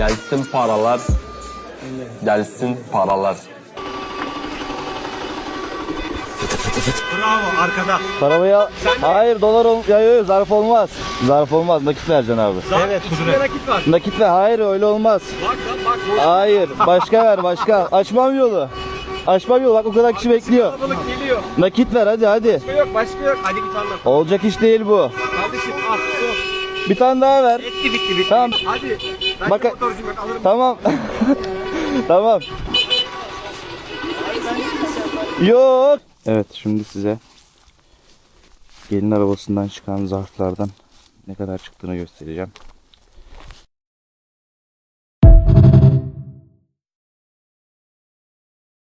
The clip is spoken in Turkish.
Gelsin paralar. Gelsin paralar. Bravo arkada. Parabayı al. Hayır dolar ol. Ya yok zarf olmaz. Zarf olmaz. Nakit vereceksin abi. Evet içinde nakit var. Nakit ver. Hayır öyle olmaz. Bak bak bak. Hayır. Başka ver başka. Açmam yolu. Açmam yolu. Bak o kadar kişi bekliyor. Kalabalık geliyor. Nakit ver hadi hadi. Başka yok başka yok. Hadi git anlat. Olacak iş değil bu. Kardeşim al. Su. Bir tane daha ver. Etti bitti bitti. Tamam. Hadi. Ben Bak- motorcuyum bak alırım. Tamam. tamam. Yok. Evet şimdi size gelin arabasından çıkan zarflardan ne kadar çıktığını göstereceğim.